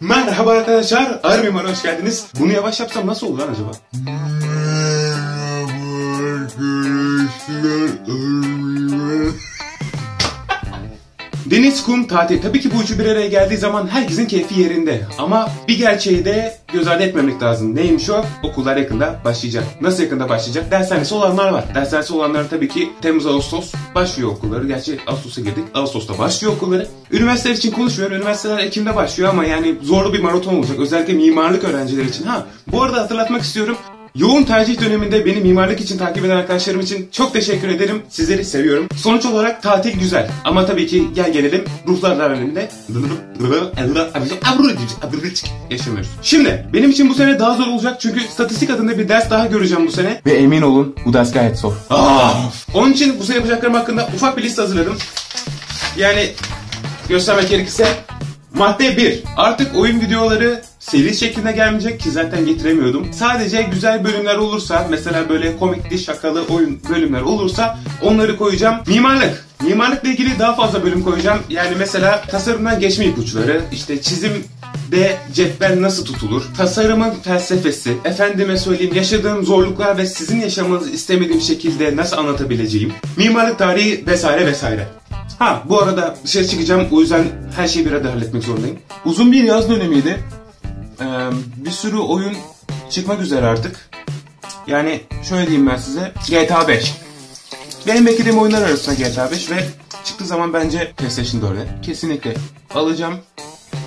Merhaba arkadaşlar, Ağır hoş geldiniz. Bunu yavaş yapsam nasıl olur lan acaba? Deniz, kum, tatil. Tabii ki bu üçü bir araya geldiği zaman herkesin keyfi yerinde. Ama bir gerçeği de göz ardı etmemek lazım. Neymiş o? Okullar yakında başlayacak. Nasıl yakında başlayacak? Dershanesi olanlar var. Dershanesi olanlar tabii ki Temmuz, Ağustos başlıyor okulları. Gerçi Ağustos'a girdik. Ağustos'ta başlıyor okulları. Üniversiteler için konuşmuyorum. Üniversiteler Ekim'de başlıyor ama yani zorlu bir maraton olacak. Özellikle mimarlık öğrencileri için. Ha bu arada hatırlatmak istiyorum. Yoğun tercih döneminde beni mimarlık için takip eden arkadaşlarım için çok teşekkür ederim. Sizleri seviyorum. Sonuç olarak tatil güzel. Ama tabii ki gel gelelim ruhlar aleminde yaşamıyoruz. Şimdi benim için bu sene daha zor olacak çünkü statistik adında bir ders daha göreceğim bu sene. Ve emin olun bu ders gayet zor. Onun için bu sene yapacaklarım hakkında ufak bir liste hazırladım. Yani göstermek gerekirse Madde 1. Artık oyun videoları seri şeklinde gelmeyecek ki zaten getiremiyordum. Sadece güzel bölümler olursa mesela böyle komikli şakalı oyun bölümler olursa onları koyacağım. Mimarlık. Mimarlıkla ilgili daha fazla bölüm koyacağım. Yani mesela tasarımdan geçme ipuçları, işte çizim de cetvel nasıl tutulur, tasarımın felsefesi, efendime söyleyeyim yaşadığım zorluklar ve sizin yaşamanızı istemediğim şekilde nasıl anlatabileceğim, mimarlık tarihi vesaire vesaire. Ha bu arada dışarı çıkacağım o yüzden her şeyi bir arada halletmek zorundayım. Uzun bir yaz dönemiydi. Ee, bir sürü oyun çıkmak üzere artık. Yani şöyle diyeyim ben size. GTA 5. Benim beklediğim oyunlar arasında GTA 5 ve çıktığı zaman bence PlayStation 4'e kesinlikle alacağım.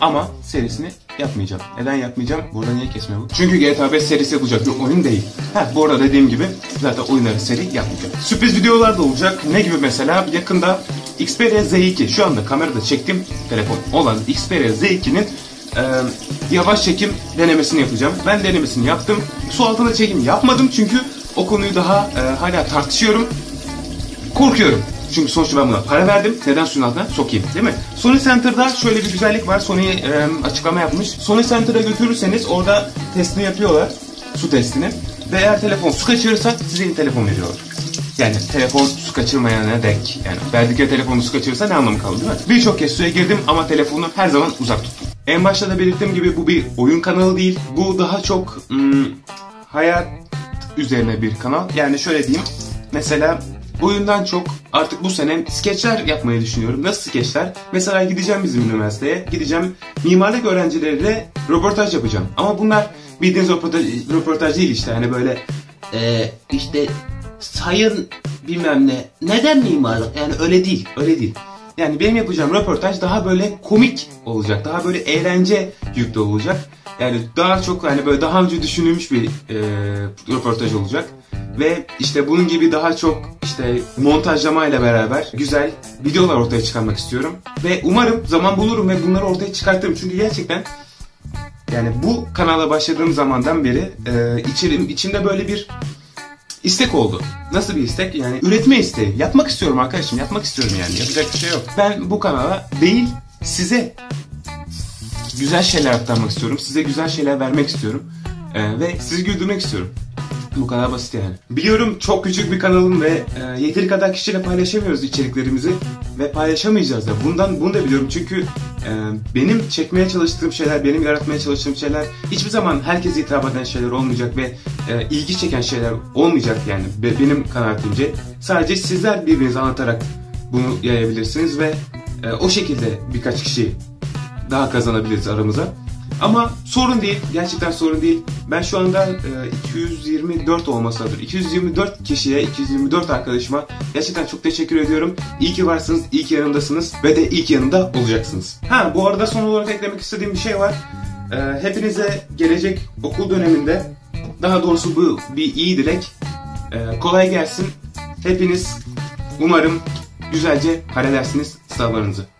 Ama serisini yapmayacağım. Neden yapmayacağım? Burada niye kesmiyor bu? Çünkü GTA 5 serisi yapılacak bir oyun değil. Ha bu arada dediğim gibi zaten oyunları seri yapmayacağım. Sürpriz videolar da olacak. Ne gibi mesela? Yakında Xperia Z2 şu anda kamerada çektiğim telefon olan Xperia Z2'nin e, yavaş çekim denemesini yapacağım. Ben denemesini yaptım. Su altında çekim yapmadım çünkü o konuyu daha e, hala tartışıyorum. Korkuyorum. Çünkü sonuçta ben buna para verdim. Neden suyun altına sokayım değil mi? Sony Center'da şöyle bir güzellik var. Sony e, açıklama yapmış. Sony Center'a götürürseniz orada testini yapıyorlar. Su testini. Ve eğer telefon su kaçırırsa size yeni telefon veriyorlar. Yani telefon su kaçırmayana dek. Yani verdikleri telefonu su kaçırırsa ne anlamı kaldı değil mi? Birçok kez suya girdim ama telefonu her zaman uzak tuttum. En başta da belirttiğim gibi bu bir oyun kanalı değil. Bu daha çok hmm, hayat üzerine bir kanal. Yani şöyle diyeyim. Mesela oyundan çok artık bu sene skeçler yapmayı düşünüyorum. Nasıl skeçler? Mesela gideceğim bizim üniversiteye. Gideceğim mimarlık öğrencileriyle röportaj yapacağım. Ama bunlar bildiğiniz röportaj, röportaj değil işte. Hani böyle Ee, işte sayın bilmem ne. Neden mimarlık? Yani öyle değil. Öyle değil. Yani benim yapacağım röportaj daha böyle komik olacak. Daha böyle eğlence yüklü olacak. Yani daha çok hani böyle daha önce düşünülmüş bir e, röportaj olacak. Ve işte bunun gibi daha çok işte montajlamayla beraber güzel videolar ortaya çıkarmak istiyorum. Ve umarım zaman bulurum ve bunları ortaya çıkartırım. Çünkü gerçekten yani bu kanala başladığım zamandan beri e, içerim, içimde böyle bir istek oldu. Nasıl bir istek? Yani üretme isteği. Yapmak istiyorum arkadaşım. Yapmak istiyorum yani. Yapacak bir şey yok. Ben bu kanala değil size güzel şeyler aktarmak istiyorum. Size güzel şeyler vermek istiyorum. Ee, ve sizi güldürmek istiyorum. Bu kadar basit yani. Biliyorum çok küçük bir kanalım ve e, yeteri kadar kişiyle paylaşamıyoruz içeriklerimizi ve paylaşamayacağız da. Bundan bunu da biliyorum çünkü e, benim çekmeye çalıştığım şeyler, benim yaratmaya çalıştığım şeyler hiçbir zaman herkese hitap eden şeyler olmayacak ve e, ilgi çeken şeyler olmayacak yani Be- benim kanaatimce. Sadece sizler birbirinize anlatarak bunu yayabilirsiniz ve e, o şekilde birkaç kişi daha kazanabiliriz aramıza. Ama sorun değil. Gerçekten sorun değil. Ben şu anda e, 224 olması lazım. 224 kişiye, 224 arkadaşıma gerçekten çok teşekkür ediyorum. İyi ki varsınız, iyi ki yanımdasınız ve de iyi ki yanımda olacaksınız. Ha bu arada son olarak eklemek istediğim bir şey var. E, hepinize gelecek okul döneminde daha doğrusu bu bir iyi dilek. E, kolay gelsin. Hepiniz umarım güzelce halledersiniz sınavlarınızı.